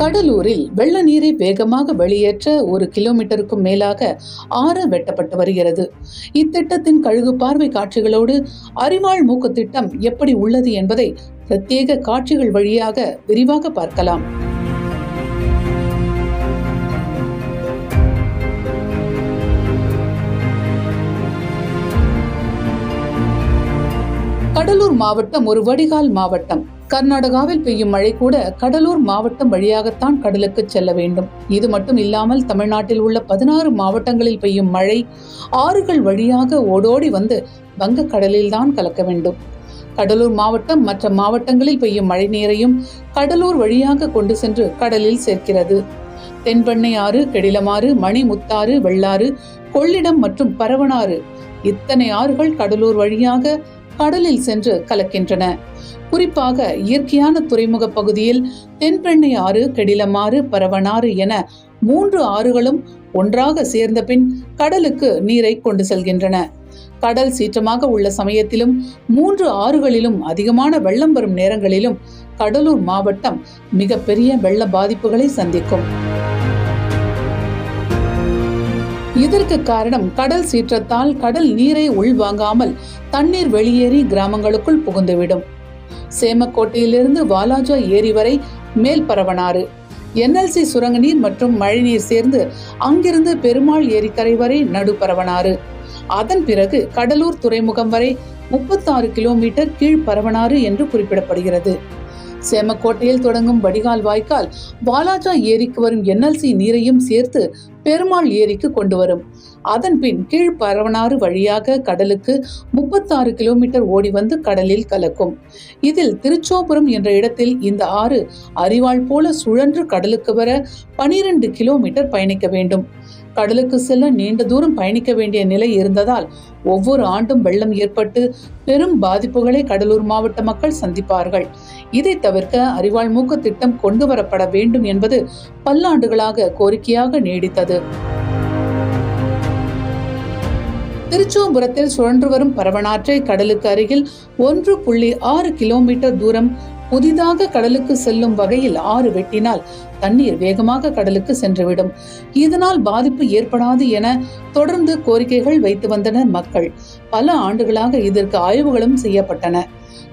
கடலூரில் வெள்ள நீரை வேகமாக வெளியேற்ற ஒரு கிலோமீட்டருக்கும் மேலாக ஆறு வெட்டப்பட்டு வருகிறது. இத்திட்டத்தின் கழுகு பார்வை காட்சிகளோடு அறிவாள் மூக்கு திட்டம் எப்படி உள்ளது என்பதை பிரத்யேக காட்சிகள் வழியாக விரிவாக பார்க்கலாம். கடலூர் மாவட்டம் ஒரு வடிகால் மாவட்டம். கர்நாடகாவில் பெய்யும் மழை கூட கடலூர் மாவட்டம் வழியாகத்தான் கடலுக்கு செல்ல வேண்டும். இது மட்டும் இல்லாமல் தமிழ்நாட்டில் உள்ள பதினாறு மாவட்டங்களில் பெய்யும் மழை ஆறுகள் வழியாக ஓடோடி வந்து வங்கக்கடலில் தான் கலக்க வேண்டும். கடலூர் மாவட்டம் மற்ற மாவட்டங்களில் பெய்யும் மழை நீரையும் கடலூர் வழியாக கொண்டு சென்று கடலில் சேர்க்கிறது. தென்பெண்ணை ஆறு கெடிலமாறு மணிமுத்தாறு வெள்ளாறு கொள்ளிடம் மற்றும் பரவனாறு இத்தனை ஆறுகள் கடலூர் வழியாக கடலில் சென்று கலக்கின்றன. குறிப்பாக இயற்கையான துறைமுக பகுதியில் தென்பெண்ணை ஆறு கெடிலமாறு பரவனாறு என மூன்று ஆறுகளும் ஒன்றாக சேர்ந்த பின் கடலுக்கு நீரை கொண்டு செல்கின்றன. கடல் சீற்றமாக உள்ள சமயத்திலும் மூன்று ஆறுகளிலும் அதிகமான வெள்ளம் வரும் நேரங்களிலும் கடலூர் மாவட்டம் மிகப்பெரிய வெள்ள பாதிப்புகளை சந்திக்கும். இதற்கு காரணம் கடல் சீற்றத்தால் கடல் நீரை உள்வாங்காமல் தண்ணீர் வெளியேறி கிராமங்களுக்குள் புகுந்துவிடும். சேமக்கோட்டையிலிருந்து வாலாஜா ஏரி வரை மேல் பரவனாறு என்எல்சி சுரங்க நீர் மற்றும் மழைநீர் சேர்ந்து அங்கிருந்து பெருமாள் ஏரிக்கரை வரை நடுப்பரவனாறு. அதன் பிறகு கடலூர் துறைமுகம் வரை முப்பத்தாறு கிலோமீட்டர் கீழ் பரவனாறு என்று குறிப்பிடப்படுகிறது. சேமக்கோட்டையில் தொடங்கும் வடிகால் வாய்க்கால் வாலாஜா ஏரிக்கு வரும் என்எல்சி நீரையும் சேர்த்து பெருமாள் ஏரிக்கு கொண்டு வரும். அதன் பின் கீழ் பரவனாறு வழியாக கடலுக்கு முப்பத்தாறு கிலோமீட்டர் ஓடி வந்து கடலில் கலக்கும். இதில் திருச்சோபுரம் என்ற இடத்தில் இந்த ஆறு அரிவாள் போல சுழன்று கடலுக்கு வர பனிரெண்டு கிலோமீட்டர் பயணிக்க வேண்டும். கடலுக்கு செல்ல நீண்ட தூரம் பயணிக்க வேண்டிய நிலை இருந்ததால் ஒவ்வொரு ஆண்டும் வெள்ளம் ஏற்பட்டு பெரும் பாதிப்புகளை கடலூர் மாவட்ட மக்கள் சந்திப்பார்கள். இதை தவிர்க்க அறிவாள் மூக்கு திட்டம் கொண்டு வரப்பட வேண்டும் என்பது பல்லாண்டுகளாக கோரிக்கையாக நீடித்தது. திருச்சோபுரத்தில் சுழன்று வரும் பரவனாற்றை கடலுக்கு அருகில் ஒன்று புள்ளி ஆறு கிலோமீட்டர் தூரம் புதிதாக கடலுக்கு செல்லும் வகையில் ஆறு வெட்டினால் தண்ணீர் வேகமாக கடலுக்கு சென்றுவிடும். இதனால் பாதிப்பு ஏற்படாது என தொடர்ந்து கோரிக்கைகள் வைத்து வந்தனர் மக்கள். பல ஆண்டுகளாக இதற்கு ஆய்வுகளும் செய்யப்பட்டன.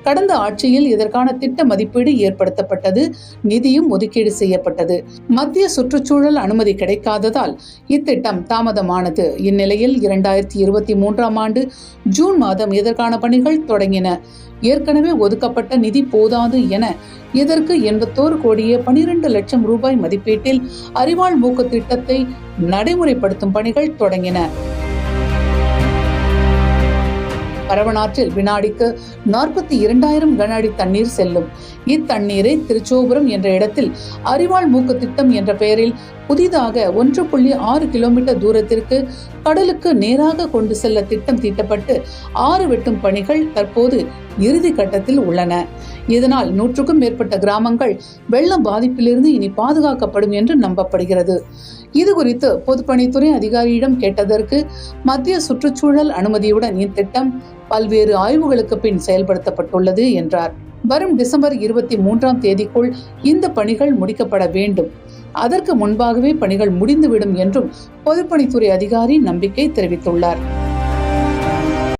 கடந்த ஆட்சியில் இதற்கான திட்ட மதிப்பீடு ஏற்படுத்தப்பட்டது நிதியும் ஒதுக்கீடு செய்யப்பட்டது. மத்திய சுற்றுச்சூழல் அனுமதி கிடைக்காததால் இத்திட்டம் தாமதமானது. இந்நிலையில் இரண்டாயிரத்தி இருபத்தி மூன்றாம் ஆண்டு ஜூன் மாதம் இதற்கான பணிகள் தொடங்கின. ஏற்கனவே ஒதுக்கப்பட்ட நிதி போதாது என இதற்கு எண்பத்தோரு கோடியே பனிரெண்டு லட்சம் ரூபாய் மதிப்பீட்டில் அறிவாள் மூக்கு திட்டத்தை நடைமுறைப்படுத்தும் பணிகள் தொடங்கின. பரவனாற்றில் வினாடிக்கு நாற்பத்தி இரண்டாயிரம் கன அடி தண்ணீர் செல்லும். இத்தண்ணீரை திருச்சோபுரம் என்ற இடத்தில் அறிவாள் மூக்கு திட்டம் என்ற பெயரில் புதிதாக ஒன்று புள்ளி ஆறு கிலோமீட்டர் தூரத்திற்கு கடலுக்கு நேராக கொண்டு செல்ல திட்டம் தீட்டப்பட்டு ஆறு வெட்டும் பணிகள் தற்போது இறுதி கட்டத்தில் உள்ளன. இதனால் நூற்றுக்கும் மேற்பட்ட கிராமங்கள் வெள்ளம் பாதிப்பிலிருந்து இனி பாதுகாக்கப்படும் என்று நம்பப்படுகிறது. இது குறித்து பொதுப்பணித்துறை அதிகாரியிடம் கேட்டதற்கு மத்திய சுற்றுச்சூழல் அனுமதியுடன் இத்திட்டம் பல்வேறு ஆய்வுகளுக்கு பின் செயல்படுத்தப்பட்டுள்ளது என்றார். வரும் டிசம்பர் இருபத்தி மூன்றாம் தேதிக்குள் இந்த பணிகள் முடிக்கப்பட வேண்டும். அதற்கு முன்பாகவே பணிகள் முடிந்துவிடும் என்றும் பொதுப்பணித்துறை அதிகாரி நம்பிக்கை தெரிவித்துள்ளார்.